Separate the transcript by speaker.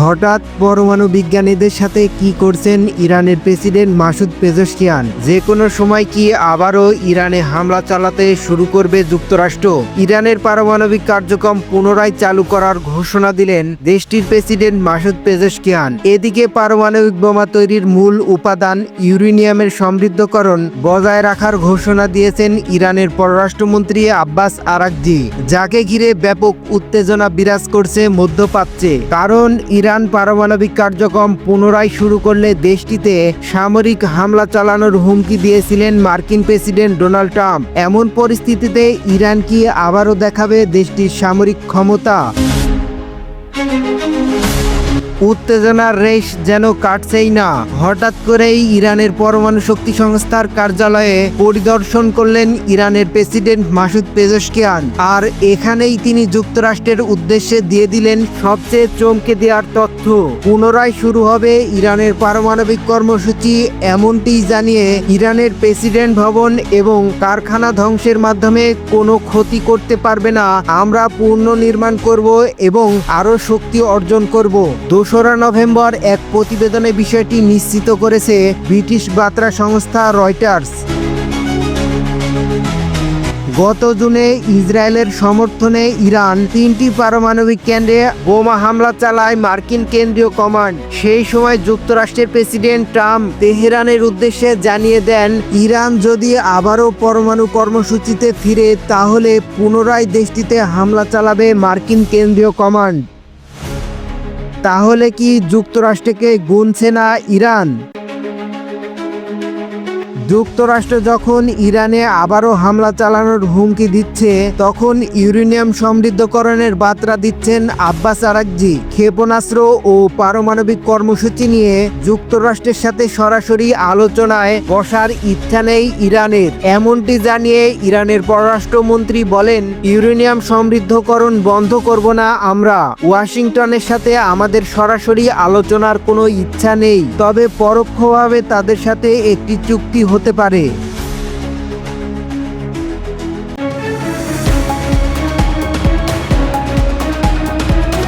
Speaker 1: হঠাৎ পরমাণু বিজ্ঞানীদের সাথে কি করছেন ইরানের প্রেসিডেন্ট মাসুদ পেজশকিয়ান? যে কোনো সময় কি আবারও ইরানে হামলা চালাতে শুরু করবে যুক্তরাষ্ট্র? ইরানের পারমাণবিক কার্যক্রম পুনরায় চালু করার ঘোষণা দিলেন দেশটির প্রেসিডেন্ট মাসুদ পেজশকিয়ান। এদিকে পারমাণবিক বোমা তৈরির মূল উপাদান ইউরেনিয়ামের সমৃদ্ধকরণ বজায় রাখার ঘোষণা দিয়েছেন ইরানের পররাষ্ট্রমন্ত্রী আব্বাস আরাকজি, যাকে ঘিরে ব্যাপক উত্তেজনা বিরাজ করছে মধ্যপ্রাচ্যে। কারণ ইরান পারমাণবিক কার্যক্রম পুনরায় শুরু করলে দেশটিতে সামরিক হামলা চালানোর হুমকি দিয়েছিলেন মার্কিন প্রেসিডেন্ট ডোনাল্ড ট্রাম্প। এমন পরিস্থিতিতে ইরান কি আবারও দেখাবে দেশটির সামরিক ক্ষমতা? উত্তেজনার রেশ যেন কাটছেই না। হঠাৎ করেই ইরানের পরমাণু শক্তি সংস্থার কার্যালয়ে পরিদর্শন করলেন ইরানের প্রেসিডেন্ট মাসুদ পেজশকিয়ান। আর এখানেই তিনি যুক্তরাষ্ট্রের উদ্দেশ্যে দিয়ে দিলেন সবচেয়ে চমকে দেওয়ার তথ্য। পুনরায় শুরু হবে ইরানের পারমাণবিক কর্মসূচি এমনটি জানিয়ে ইরানের প্রেসিডেন্ট ভবন এবং কারখানা ধ্বংসের মাধ্যমে কোনো ক্ষতি করতে পারবে না। আমরা পুনর্নির্মাণ করব এবং আরও শক্তি অর্জন করব। দোসরা নভেম্বর এক প্রতিবেদনে বিষয়টি নিশ্চিত করেছে ব্রিটিশ বার্তা সংস্থা রয়টার্স। গত জুনে ইসরায়েলের সমর্থনে ইরান তিনটি পারমাণবিক কেন্দ্রে বোমা হামলা চালায় মার্কিন কেন্দ্রীয় কমান্ড। সেই সময় যুক্তরাষ্ট্রের প্রেসিডেন্ট ট্রাম্প তেহরানের উদ্দেশ্যে জানিয়ে দেন, ইরান যদি আবারও পরমাণু কর্মসূচিতে ফিরে, তাহলে পুনরায় দেশটিতে হামলা চালাবে মার্কিন কেন্দ্রীয় কমান্ড। তাহলে কি যুক্তরাষ্ট্রকে গুনছে না ইরান? যুক্তরাষ্ট্র যখন ইরানে আবারও হামলা চালানোর হুমকি দিচ্ছে, তখন ইউরেনিয়াম সমৃদ্ধকরণের বার্তা দিচ্ছেন আব্বাস আরাকজি। ক্ষেপণাস্ত্র ও পারমাণবিক কর্মসূচি নিয়ে যুক্তরাষ্ট্রের সাথে সরাসরি আলোচনায় বসার ইচ্ছা নেই ইরানের। এমনটি জানিয়ে ইরানের পররাষ্ট্রমন্ত্রী বলেন, ইউরেনিয়াম সমৃদ্ধকরণ বন্ধ করব না আমরা। ওয়াশিংটনের সাথে আমাদের সরাসরি আলোচনার কোনো ইচ্ছা নেই। তবে পরোক্ষভাবে তাদের সাথে একটি চুক্তি হতে পারে।